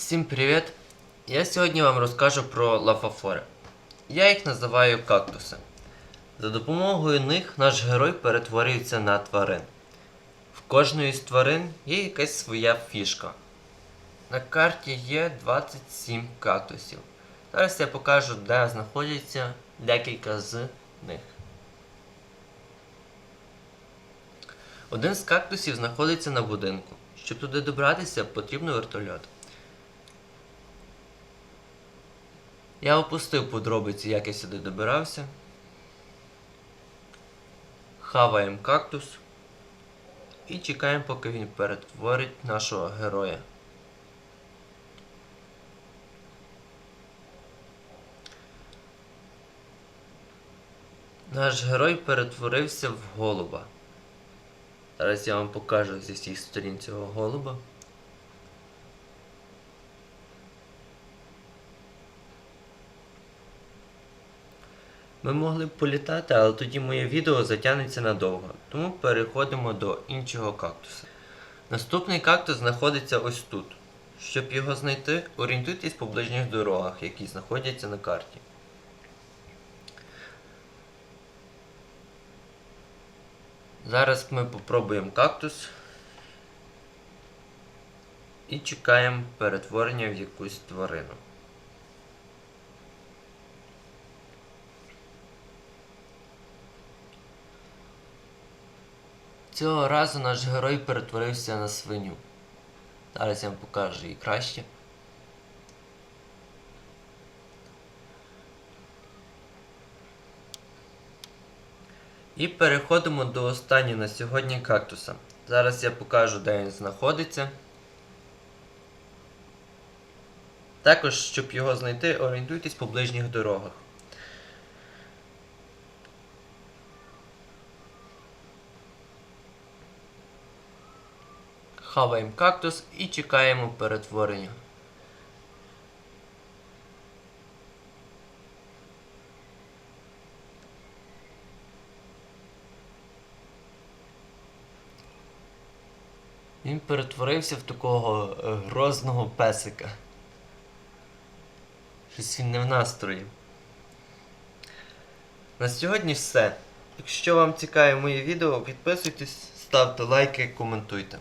Всім привіт! Я сьогодні вам розкажу про лафафори. Я їх називаю кактуси. За допомогою них наш герой перетворюється на тварин. В кожної з тварин є якась своя фішка. На карті є 27 кактусів. Зараз я покажу, де знаходяться декілька з них. Один з кактусів знаходиться на будинку. Щоб туди добратися, потрібно вертольот. Я опустив подробиці, як я сюди добирався. Хаваємо кактус. І чекаємо, поки він перетворить нашого героя. Наш герой перетворився в голуба. Зараз я вам покажу зі всіх сторін цього голуба. Ми могли б політати, але тоді моє відео затягнеться надовго, тому переходимо до іншого кактуса. Наступний кактус знаходиться ось тут. Щоб його знайти, орієнтуйтесь по ближніх дорогах, які знаходяться на карті. Зараз ми попробуємо кактус і чекаємо перетворення в якусь тварину. Цього разу наш герой перетворився на свиню. Зараз я вам покажу її краще. І переходимо до останнього на сьогодні кактуса. Зараз я покажу, де він знаходиться. Також, щоб його знайти, орієнтуйтесь по ближніх дорогах. Хаваємо кактус і чекаємо перетворення. Він перетворився в такого е, грозного песика. Щось він не в настрої. На сьогодні все. Якщо вам цікаве моє відео, підписуйтесь, ставте лайки, коментуйте.